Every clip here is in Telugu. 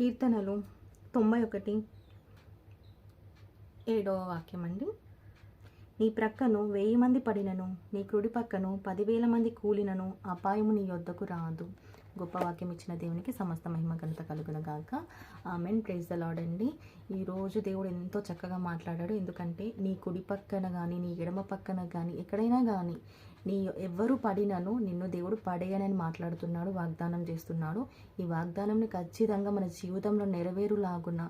కీర్తనలు. తొంభై ఒకటి. ఏడవ వాక్యం అండి. నీ ప్రక్కను వెయ్యి మంది పడినను నీ కుడి పక్కను పదివేల మంది కూలినను అపాయము నీ యొద్దకు రాదు. గొప్ప వాక్యం ఇచ్చిన దేవునికి సమస్త మహిమ ఘనత కలుగునగాక ఆమెన్. ప్రైజ్ లాడ్ అండి. ఈరోజు దేవుడు ఎంతో చక్కగా మాట్లాడాడు. ఎందుకంటే నీ కుడి పక్కన కానీ నీ ఎడమ పక్కన కానీ ఎక్కడైనా కానీ నీ ఎవ్వరు పడినను నిన్ను దేవుడు పడేయనని మాట్లాడుతున్నాడు వాగ్దానం చేస్తున్నాడు. ఈ వాగ్దానంని ఖచ్చితంగా మన జీవితంలో నెరవేరులాగున్న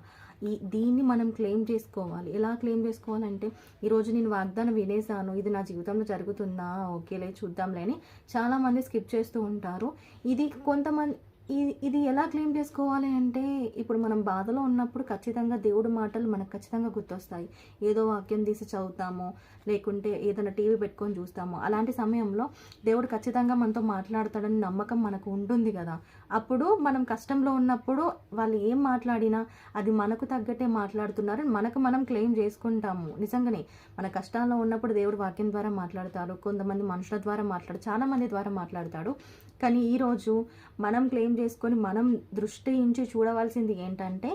ఈ దీన్ని మనం క్లెయిమ్ చేసుకోవాలి. ఎలా క్లెయిమ్ చేసుకోవాలంటే ఈరోజు నేను వాగ్దానం వినేసాను ఇది నా జీవితంలో జరుగుతుందా? ఓకేలే చూద్దాంలే అని చాలామంది స్కిప్ చేస్తూ ఉంటారు. ఇది కొంతమంది ఇది ఇది ఎలా క్లెయిమ్ చేసుకోవాలి అంటే ఇప్పుడు మనం బాధలో ఉన్నప్పుడు ఖచ్చితంగా దేవుడి మాటలు మనకు ఖచ్చితంగా గుర్తొస్తాయి. ఏదో వాక్యం తీసి చదువుతాము లేకుంటే ఏదైనా టీవీ పెట్టుకొని చూస్తాము. అలాంటి సమయంలో దేవుడు ఖచ్చితంగా మనతో మాట్లాడతాడని నమ్మకం మనకు ఉంటుంది కదా. అప్పుడు మనం కష్టంలో ఉన్నప్పుడు వాళ్ళు ఏం మాట్లాడినా అది మనకు తగ్గట్టే మాట్లాడుతున్నారు. మనకు మనం క్లెయిమ్ చేసుకుంటాము. నిజంగానే మన కష్టాల్లో ఉన్నప్పుడు దేవుడు వాక్యం ద్వారా మాట్లాడతాడు. కొంతమంది మనుషుల ద్వారా మాట్లాడు చాలా మంది ద్వారా మాట్లాడతాడు. కానీ ఈరోజు మనం క్లెయిమ్ చేసుకొని మనం దృష్టి నుంచి చూడవలసింది ఏంటంటే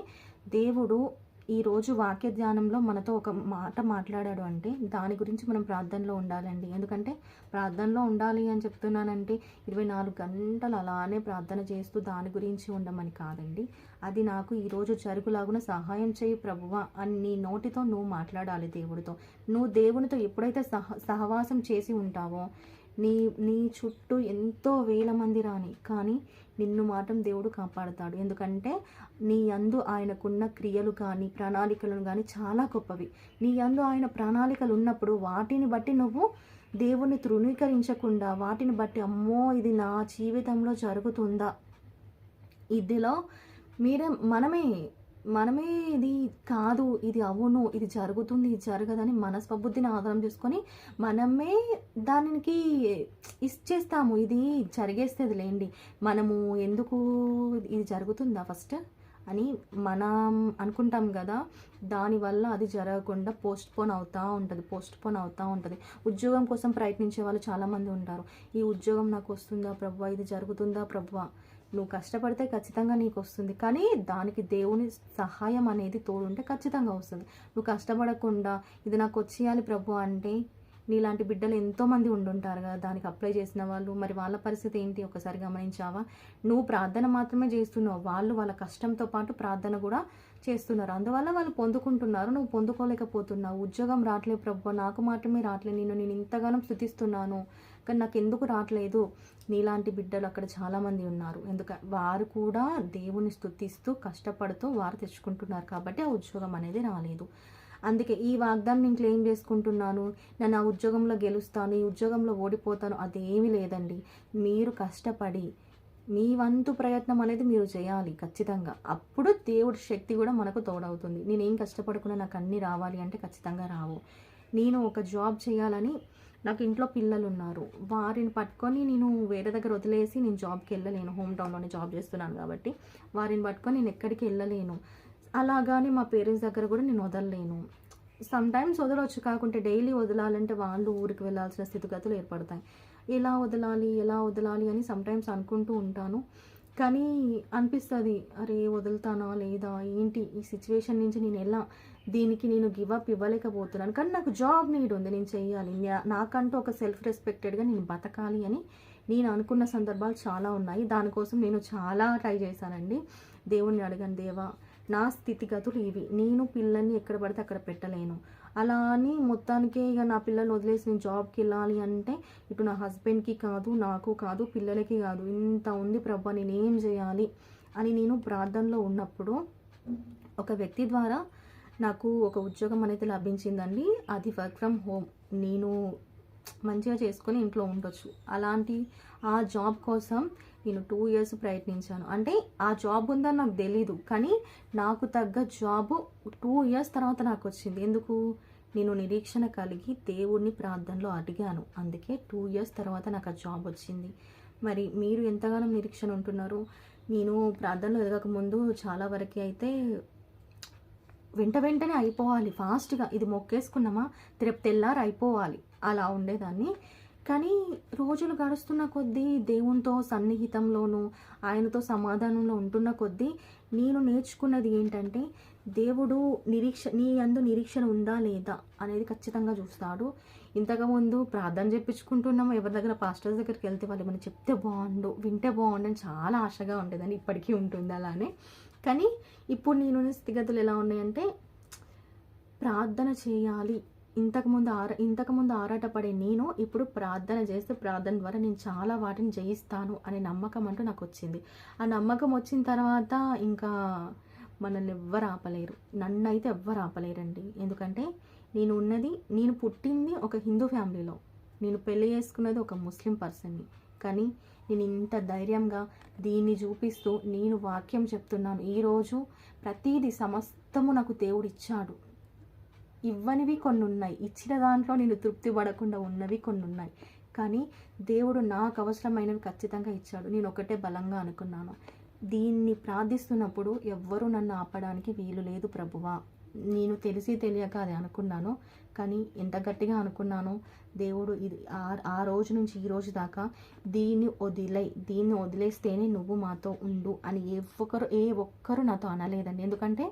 దేవుడు ఈరోజు వాక్య ధ్యానంలో మనతో ఒక మాట మాట్లాడాడు అంటే దాని గురించి మనం ప్రార్థనలో ఉండాలండి. ఎందుకంటే ప్రార్థనలో ఉండాలి అని చెప్తున్నానంటే ఇరవై నాలుగు గంటలు అలానే ప్రార్థన చేస్తూ దాని గురించి ఉండమని కాదండి. అది నాకు ఈరోజు జరుగులాగున సహాయం చేయి ప్రభువా అని నీ నోటితో నువ్వు మాట్లాడాలి దేవుడితో. నువ్వు దేవునితో ఎప్పుడైతే సహ సహవాసం చేసి ఉంటావో నీ నీ చుట్టూ ఎంతో వేల మంది రాని కానీ నిన్ను మాత్రం దేవుడు కాపాడుతాడు. ఎందుకంటే నీ అందు ఆయనకున్న క్రియలు కానీ ప్రణాళికలను కానీ చాలా గొప్పవి. నీ అందు ఆయన ప్రణాళికలు ఉన్నప్పుడు వాటిని బట్టి నువ్వు దేవుణ్ణి తృణీకరించకుండా వాటిని బట్టి అమ్మో ఇది నా జీవితంలో జరుగుతుందా? ఇదిలో మీరే మనమే మనమే ఇది కాదు ఇది అవును ఇది జరుగుతుంది ఇది జరగదని మన స్వబుద్ధిని ఆధారం చేసుకొని మనమే దానికి ఇచ్చేస్తాము. ఇది జరిగేస్తుంది లేండి మనము ఎందుకు ఇది జరుగుతుందా ఫస్ట్ అని మనం అనుకుంటాం కదా. దానివల్ల అది జరగకుండా పోస్ట్ పోన్ అవుతూ ఉంటుంది పోస్ట్ పోన్ అవుతూ ఉంటుంది. ఉద్యోగం కోసం ప్రయత్నించే వాళ్ళు చాలామంది ఉంటారు. ఈ ఉద్యోగం నాకు వస్తుందా ప్రభు? ఇది జరుగుతుందా ప్రభు? నువ్వు కష్టపడితే ఖచ్చితంగా నీకు వస్తుంది. కానీ దానికి దేవుని సహాయం అనేది తోడుంటే ఖచ్చితంగా వస్తుంది. నువ్వు కష్టపడకుండా ఇది నాకు వచ్చేయాలి ప్రభు అంటే నీలాంటి బిడ్డలు ఎంతోమంది ఉండుంటారు కదా. దానికి అప్లై చేసిన వాళ్ళు మరి వాళ్ళ పరిస్థితి ఏంటి? ఒకసారి గమనించావా? నువ్వు ప్రార్థన మాత్రమే చేస్తున్నావు. వాళ్ళు వాళ్ళ కష్టంతో పాటు ప్రార్థన కూడా చేస్తున్నారు. అందువల్ల వాళ్ళు పొందుకుంటున్నారు. నువ్వు పొందుకోలేకపోతున్నావు. ఉద్యోగం రావట్లేదు ప్రభు. నాకు మాత్రమే రావట్లేదు. నేను నేను ఇంతగానం స్థుతిస్తున్నాను. కానీ నాకు ఎందుకు రావట్లేదు? నీలాంటి బిడ్డలు అక్కడ చాలామంది ఉన్నారు. ఎందుక వారు కూడా దేవుని స్థుతిస్తూ కష్టపడుతూ వారు తెచ్చుకుంటున్నారు కాబట్టి ఆ ఉద్యోగం అనేది రాలేదు. అందుకే ఈ వాగ్దాన్ని నేను క్లెయిమ్ చేసుకుంటున్నాను. నేను ఆ ఉద్యోగంలో గెలుస్తాను. ఈ ఉద్యోగంలో ఓడిపోతాను. అదేమీ లేదండి. మీరు కష్టపడి మీ వంతు ప్రయత్నం అనేది మీరు చేయాలి ఖచ్చితంగా. అప్పుడు దేవుడి శక్తి కూడా మనకు తోడవుతుంది. నేనేం కష్టపడకుండా నాకు అన్నీ రావాలి అంటే ఖచ్చితంగా రావు. నేను ఒక జాబ్ చేయాలని నాకు ఇంట్లో పిల్లలు ఉన్నారు వారిని పట్టుకొని నేను వేరే దగ్గర వదిలేసి నేను జాబ్కి వెళ్ళలేను. హోమ్ టౌన్లోనే జాబ్ చేస్తున్నాను కాబట్టి వారిని పట్టుకొని నేను ఎక్కడికి వెళ్ళలేను. అలాగానే మా పేరెంట్స్ దగ్గర కూడా నేను వదలలేను. సమ్ టైమ్స్ వదలవచ్చు కాకుంటే డైలీ వదలాలంటే వాళ్ళు ఊరికి వెళ్ళాల్సిన స్థితిగతులు ఏర్పడతాయి. ఎలా వదలాలి ఎలా వదలాలి అని సమ్టైమ్స్ అనుకుంటూ ఉంటాను. కానీ అనిపిస్తుంది అరే వదులుతానా లేదా? ఏంటి ఈ సిచ్యువేషన్ నుంచి నేను ఎలా దీనికి నేను గివప్ ఇవ్వలేకపోతున్నాను? కానీ నాకు జాబ్ నీడ్ ఉంది నేను చెయ్యాలి నాకంటూ ఒక సెల్ఫ్ రెస్పెక్టెడ్గా నేను బతకాలి అని నేను అనుకున్న సందర్భాలు చాలా ఉన్నాయి. దానికోసం నేను చాలా ట్రై చేశానండి. దేవుణ్ణి అడగను దేవా నా స్థితిగతులు ఇవి. నేను పిల్లల్ని ఎక్కడ పడితే అక్కడ పెట్టలేను. అలా అని మొత్తానికే ఇక నా పిల్లల్ని వదిలేసి నేను జాబ్కి వెళ్ళాలి అంటే ఇటు నా హస్బెండ్కి కాదు నాకు కాదు పిల్లలకి కాదు. ఇంత ఉంది ప్రభా నేనేం చేయాలి అని నేను ప్రార్థనలో ఉన్నప్పుడు ఒక వ్యక్తి ద్వారా నాకు ఒక ఉద్యోగం అనేది లభించిందండి. అది వర్క్ ఫ్రమ్ హోమ్ నేను మంచిగా చేసుకొని ఇంట్లో ఉండొచ్చు. అలాంటి ఆ జాబ్ కోసం నేను టూ ఇయర్స్ ప్రయత్నించాను. అంటే ఆ జాబ్ ఉందని నాకు తెలీదు. కానీ నాకు తగ్గ జాబ్ టూ ఇయర్స్ తర్వాత నాకు వచ్చింది. ఎందుకు? నేను నిరీక్షణ కలిగి దేవుడిని ప్రార్థనలో అడిగాను. అందుకే టూ ఇయర్స్ తర్వాత నాకు ఆ జాబ్ వచ్చింది. మరి మీరు ఎంతగానో నిరీక్షణ ఉంటున్నారు? నేను ప్రార్థనలో ఎదగక ముందు చాలా వరకు అయితే వెంట వెంటనే అయిపోవాలి. ఫాస్ట్గా ఇది మొక్కేసుకున్నామా? తిరుపతి తెల్లారు అయిపోవాలి. అలా ఉండేదాన్ని. కానీ రోజులు గడుస్తున్న కొద్దీ దేవునితో సన్నిహితంలోనూ ఆయనతో సమాధానంలో ఉంటున్న కొద్దీ నేను నేర్చుకున్నది ఏంటంటే దేవుడు నిరీక్ష నీ అందు నిరీక్షణ ఉందా లేదా అనేది ఖచ్చితంగా చూస్తాడు. ఇంతకుముందు ప్రార్థన చెప్పించుకుంటున్నాము ఎవరి దగ్గర పాస్టర్స్ దగ్గరికి వెళ్తే వాళ్ళు మనం చెప్తే బాగుండు వింటే బాగుండు అని చాలా ఆశగా ఉండేదని ఇప్పటికీ ఉంటుంది అలానే. కానీ ఇప్పుడు నేను స్థితిగతులు ఎలా ఉన్నాయంటే ప్రార్థన చేయాలి ఇంతకుముందు ఆర ఇంతకుముందు ఆరాటపడే నేను ఇప్పుడు ప్రార్థన చేస్తే ప్రార్థన ద్వారా నేను చాలా వాటిని జయిస్తాను అనే నమ్మకం అంటూ నాకు వచ్చింది ఆ నమ్మకం వచ్చిన తర్వాత ఇంకా మనల్ని ఎవ్వరు ఆపలేరు. నన్ను అయితే ఎవ్వరు ఆపలేరండి. ఎందుకంటే నేను ఉన్నది నేను పుట్టింది ఒక హిందూ ఫ్యామిలీలో. నేను పెళ్ళి చేసుకున్నది ఒక ముస్లిం పర్సన్ని. కానీ నేను ఇంత ధైర్యంగా దీన్ని చూపిస్తూ నేను వాక్యం చెప్తున్నాను. ఈరోజు ప్రతీది సమస్తము నాకు దేవుడు ఇచ్చాడు ఇవ్వనివి కొన్ని ఉన్నాయి ఇచ్చిన దాంట్లో నేను తృప్తి పడకుండా ఉన్నవి కొన్ని ఉన్నాయి కానీ దేవుడు నాకు అవసరమైనవి ఖచ్చితంగా ఇచ్చాడు. నేను ఒకటే బలంగా అనుకున్నాను. దీన్ని ప్రార్థిస్తున్నప్పుడు ఎవ్వరూ నన్ను ఆపడానికి వీలు లేదు ప్రభువా. నేను తెలిసి తెలియక అది అనుకున్నాను. కానీ ఎంత గట్టిగా అనుకున్నాను దేవుడు ఇది ఆ ఆ రోజు నుంచి ఈ రోజు దాకా దీన్ని వదిలే దీన్ని వదిలేస్తేనే నువ్వు మాతో ఉండు అని ఏ ఒక్కరు ఏ ఒక్కరు నాతో అనలేదండి. ఎందుకంటే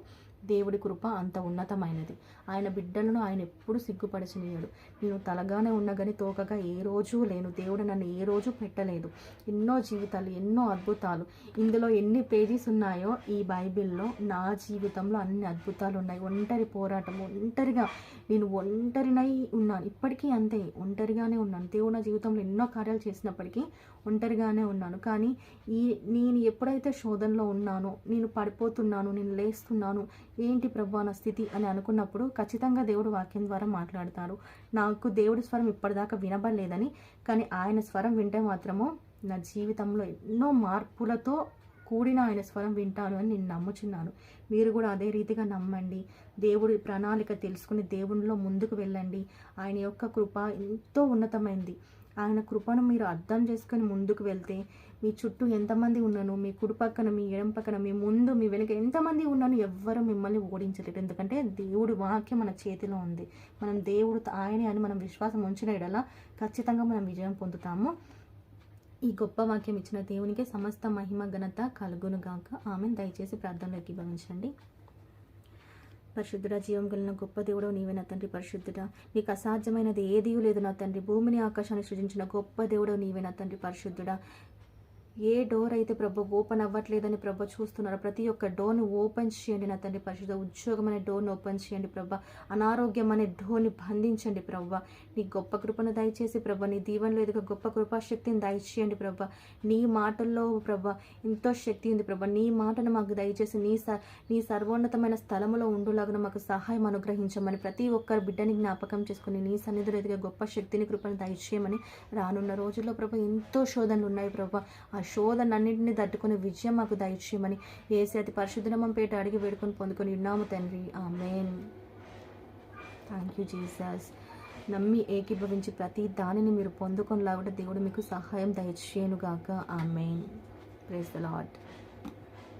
దేవుడి కృప అంత ఉన్నతమైనది. ఆయన బిడ్డలను ఆయన ఎప్పుడు సిగ్గుపరచనీయడు. నేను తలగానే ఉన్నా కానీ తోకగా ఏ రోజు లేను. దేవుడు నన్ను ఏ రోజు పెట్టలేదు. ఎన్నో జీవితాలు ఎన్నో అద్భుతాలు. ఇందులో ఎన్ని పేజీస్ ఉన్నాయో ఈ బైబిల్లో నా జీవితంలో అన్ని అద్భుతాలు ఉన్నాయి. ఒంటరి పోరాటం ఒంటరిగా నేను ఒంటరినై ఉన్నాను. ఇప్పటికీ అంతే ఒంటరిగానే ఉన్నాను. దేవుడు నా జీవితంలో ఎన్నో కార్యాలు చేసినప్పటికీ ఒంటరిగానే ఉన్నాను. కానీ ఈ నేను ఎప్పుడైతే శోధనలో ఉన్నానో నేను పడిపోతున్నాను నేను లేస్తున్నాను ఏంటి ప్రభు నా స్థితి అని అనుకున్నప్పుడు ఖచ్చితంగా దేవుడు వాక్యం ద్వారా మాట్లాడతాడు. నాకు దేవుడి స్వరం ఇప్పటిదాకా వినబడలేదని కానీ ఆయన స్వరం వింటే మాత్రము నా జీవితంలో ఎన్నో మార్పులతో కూడిన ఆయన స్వరం వింటాను అని నేను నమ్ముచున్నాను. మీరు కూడా అదే రీతిగా నమ్మండి. దేవుడి ప్రణాళిక తెలుసుకుని దేవునిలో ముందుకు వెళ్ళండి. ఆయన యొక్క కృప ఎంతో ఉన్నతమైంది. ఆయన కృపను మీరు అర్థం చేసుకొని ముందుకు వెళ్తే మీ చుట్టూ ఎంతమంది ఉన్నాను మీ కుడి పక్కన మీ ఎడం పక్కన మీ ముందు మీ వెనుక ఎంతమంది ఉన్నాను ఎవ్వరు మిమ్మల్ని ఓడించలేరు. ఎందుకంటే దేవుడి వాక్యం మన చేతిలో ఉంది. మనం దేవుడు ఆయనే అని మనం విశ్వాసం ఉంచిన ఎడల ఖచ్చితంగా మనం విజయం పొందుతాము. ఈ గొప్ప వాక్యం ఇచ్చిన దేవునికి సమస్త మహిమ ఘనత కలుగును గాక ఆమె దయచేసి ప్రార్థనలోకి భవించండి పరిశుద్ధుడ జీవం కలిగిన గొప్ప దేవుడు నీవే నా తండ్రి పరిశుద్ధుడ. నీకు అసాధ్యమైనది ఏదీ లేదు నా తండ్రి. భూమిని ఆకాశాన్ని సృజించిన గొప్ప దేవుడు నీవే నా తండ్రి పరిశుద్ధుడ. ఏ డోర్ అయితే ప్రభు ఓపెన్ అవ్వట్లేదని ప్రభు చూస్తున్నారు ప్రతి ఒక్క డోర్ని ఓపెన్ చేయండి నా తండ్రి పరిశుద్ధ ఉద్యోగం అనే డోర్ని ఓపెన్ చేయండి ప్రభా. అనారోగ్యం అనే డోర్ని బంధించండి ప్రభా. నీ గొప్ప కృపను దయచేసి ప్రభ నీ దీవెనలో ఎదుగు గొప్ప కృపాశక్తిని దయచేయండి ప్రభా. నీ మాటల్లో ప్రభ ఎంతో శక్తి ఉంది ప్రభ. నీ మాటను మాకు దయచేసి నీ స నీ సర్వోన్నతమైన స్థలంలో ఉండులాగా మాకు సహాయం అనుగ్రహించమని ప్రతి ఒక్కరు బిడ్డని జ్ఞాపకం చేసుకుని నీ సన్నిధిలో ఎదిగే గొప్ప శక్తిని కృపను దయచేయమని రానున్న రోజుల్లో ప్రభ ఎంతో శోధనలు ఉన్నాయి ప్రభా. ఆ శోధనన్నింటినీ తట్టుకునే విజయం మాకు దయచేయమని ఏసి అతి పరిశుద్ధనమం పేట అడిగి వేడుకొని పొందుకొని ఉన్నాము తండ్రి. ఆ మెయిన్ థ్యాంక్ యూ జీసస్ నమ్మి ఏకీభవించి ప్రతి దానిని మీరు పొందుకొని లాగుట దేవుడు మీకు సహాయం దయచేయనుగాక. ఆ మెయిన్ ప్రేస్ ద లాడ్